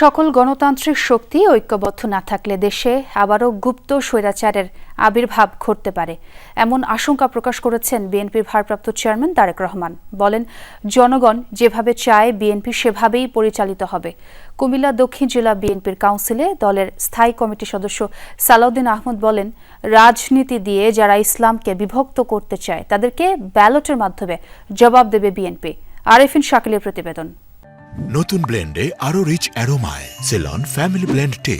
সকল গণতান্ত্রিক শক্তি ঐক্যবদ্ধ না থাকলে দেশে আবারও গুপ্ত স্বৈরাচারের আবির্ভাব ঘটতে পারে, এমন আশঙ্কা প্রকাশ করেছেন বিএনপির ভারপ্রাপ্ত চেয়ারম্যান তারেক রহমান। বলেন, জনগণ যেভাবে চায় বিএনপি সেভাবেই পরিচালিত হবে। কুমিল্লা দক্ষিণ জেলা বিএনপির কাউন্সিলে দলের স্থায়ী কমিটির সদস্য সালাউদ্দিন আহমদ বলেন, রাজনীতি দিয়ে যারা ইসলামকে বিভক্ত করতে চায় তাদেরকে ব্যালটের মাধ্যমে জবাব দেবে বিএনপি। আরেফিন শাকিলের প্রতিবেদন। নতুন ব্লেন্ডে আরও রিচ অ্যারোমায় সেলন ফ্যামিলি ব্লেন্ড টে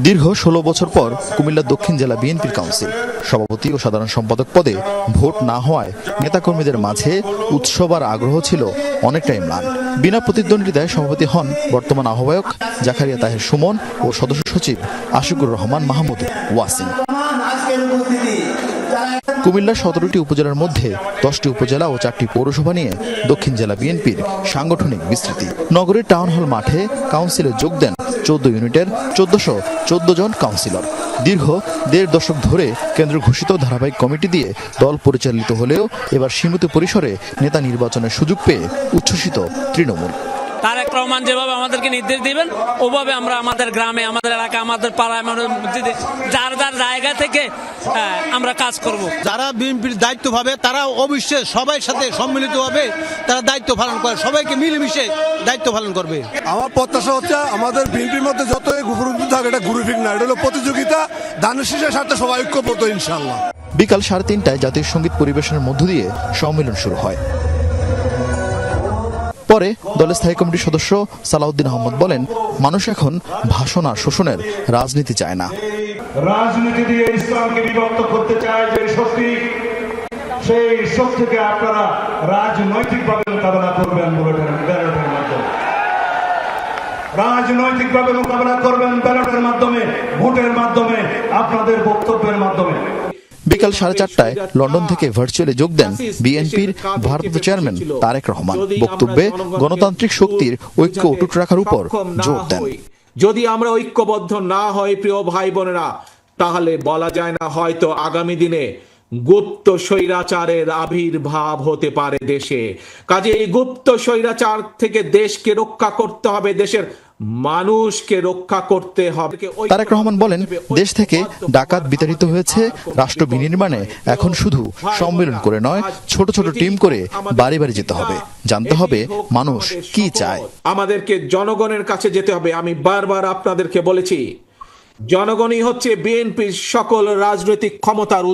দীর্ঘ ষোলো বছর পর কুমিল্লা দক্ষিণ জেলা বিএনপির কাউন্সিল সভাপতি ও সাধারণ সম্পাদক পদে ভোট না হওয়ায় নেতাকর্মীদের মাঝে উৎসব আর আগ্রহ ছিল অনেকটাই ম্লান। বিনা প্রতিদ্বন্দ্বিতায় সভাপতি হন বর্তমান আহ্বায়ক জাকারিয়া তাহের সুমন ও সদস্য সচিব আশিকুর রহমান মাহমুদ ওয়াসিম। কুমিল্লার সতেরোটি উপজেলার মধ্যে দশটি উপজেলা ও চারটি পৌরসভা নিয়ে দক্ষিণ জেলা বিএনপির সাংগঠনিক বিস্তৃতি। নগরীর টাউন হল মাঠে কাউন্সিলে যোগ দেন চোদ্দ ইউনিটের চোদ্দশো চোদ্দ জন কাউন্সিলর। দীর্ঘ দেড় দশক ধরে কেন্দ্র ঘোষিত ধারাবাহিক কমিটি দিয়ে দল পরিচালিত হলেও এবার সীমিত পরিসরে নেতা নির্বাচনের সুযোগ পেয়ে উচ্ছ্বসিত তৃণমূল। তারেক রহমান যেভাবে আমাদেরকে নির্দেশ দিবেন ওভাবে আমরা আমাদের গ্রামে আমাদের এলাকা আমাদের পাড়ায় আমাদের মসজিদে যার যার জায়গা থেকে আহ, আমরা কাজ করব। যারা বিএনপির দায়িত্ব ভাবে তারা অবশ্যই সবাই সাথে সম্মিলিতভাবে তারা দায়িত্ব পালন করে সবাইকে মিলেমিশে দায়িত্ব পালন করবে। আমার প্রত্যাশা হচ্ছে আমাদের বিএনপির মধ্যে যত গুরুত্ব থাকে এটা গ্রুপিং না এটা হলো প্রতিযোগিতা শীষের সাথে সবাই ঐক্যবদ্ধ ইনশাল্লাহ বিকাল সাড়ে তিনটায় জাতীয় সংগীত পরিবেশনের মধ্য দিয়ে সম্মেলন শুরু হয়। পরে দলের স্থায়ী কমিটির সদস্য সালাউদ্দিন আহমদ বলেন, মানুষ এখন ভাষণ আর শোষণের রাজনীতি চায় না। রাজনীতি দিয়ে ইসলামকে বিভক্ত করতে চায় যে শক্তি, সেই শক্তিকে আপনারা রাজনৈতিকভাবে মোকাবেলা করবেন ব্যালটের মাধ্যমে। রাজনৈতিকভাবে মোকাবেলা করবেন ব্যালটের মাধ্যমে, ভোটের মাধ্যমে, আপনাদের বক্তব্যের মাধ্যমে। বিকাল সাড়ে চারটায় লন্ডন থেকে ভার্চুয়ালি যোগ দেন বিএনপির ভারপ্রাপ্ত চেয়ারম্যান তারেক রহমান। বক্তব্যে গণতান্ত্রিক শক্তির ঐক্য অটুট রাখার উপর জোর দেন। যদি আমরা ঐক্যবদ্ধ না হয় প্রিয় ভাই বোনেরা, তাহলে বলা যায় না হয়তো আগামী দিনে গুপ্ত স্বৈরাচারের আবির্ভাব হতে পারে দেশে। কাজে এই গুপ্ত স্বৈরাচার থেকে দেশকে রক্ষা করতে হবে দেশের মানুষকে রক্ষা করতে হবে। তারেক রহমান বলেন দেশ থেকে ডাকাত বিতাড়িত হয়েছে রাষ্ট্র বিনির্মাণে এখন শুধু সম্মেলন করে নয় ছোট ছোট টিম করে বাড়ি বাড়ি যেতে হবে। জানতে হবে মানুষ কি চায়। আমাদেরকে জনগণের কাছে যেতে হবে। আমি বারবার আপনাদেরকে বলেছি জনগণই হচ্ছে বিএনপির সকল রাজনৈতিক ক্ষমতার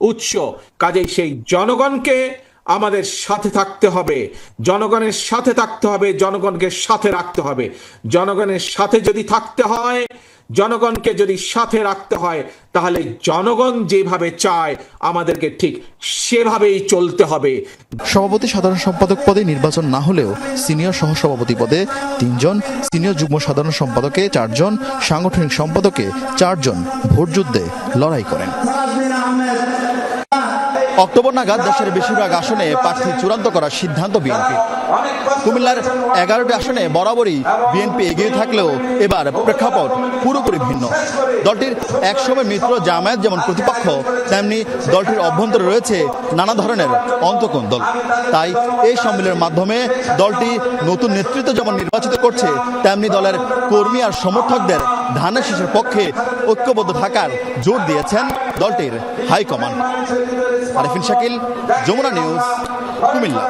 উৎস। কাজেই সেই জনগণকে আমাদের সাথে থাকতে হবে। জনগণের সাথে থাকতে হবে, জনগণকে সাথে রাখতে হবে। জনগণের সাথে যদি থাকতে হয় জনগণকে যদি সাথে রাখতে হয় তাহলে জনগণ যেভাবে চায় আমাদেরকে ঠিক সেভাবেই চলতে হবে। সভাপতি সাধারণ সম্পাদক পদে নির্বাচন না হলেও সিনিয়র সহসভাপতি পদে তিনজন সিনিয়র যুগ্ম সাধারণ সম্পাদকে চারজন সাংগঠনিক সম্পাদকে চারজন ভোটযুদ্ধে লড়াই করেন। অক্টোবর নাগাদ দেশের বেশিরভাগ আসনে প্রার্থী চূড়ান্ত করার সিদ্ধান্ত বিএনপি। কুমিল্লার এগারোটি আসনে বরাবরই বিএনপি এগিয়ে থাকলেও এবার প্রেক্ষাপট পুরোপুরি ভিন্ন। দলটির একসময় মিত্র জামায়াত যেমন প্রতিপক্ষ, তেমনি দলটির অভ্যন্তরে রয়েছে নানা ধরনের অন্তকোন্দল তাই এই সম্মেলনের মাধ্যমে দলটি নতুন নেতৃত্ব যেমন নির্বাচিত করছে, তেমনি দলের কর্মী আর সমর্থকদের ধানের শীষের পক্ষে ঐক্যবদ্ধ থাকার জোর দিয়েছেন দলটির high command Arifin Shakil Jamuna news Cumilla.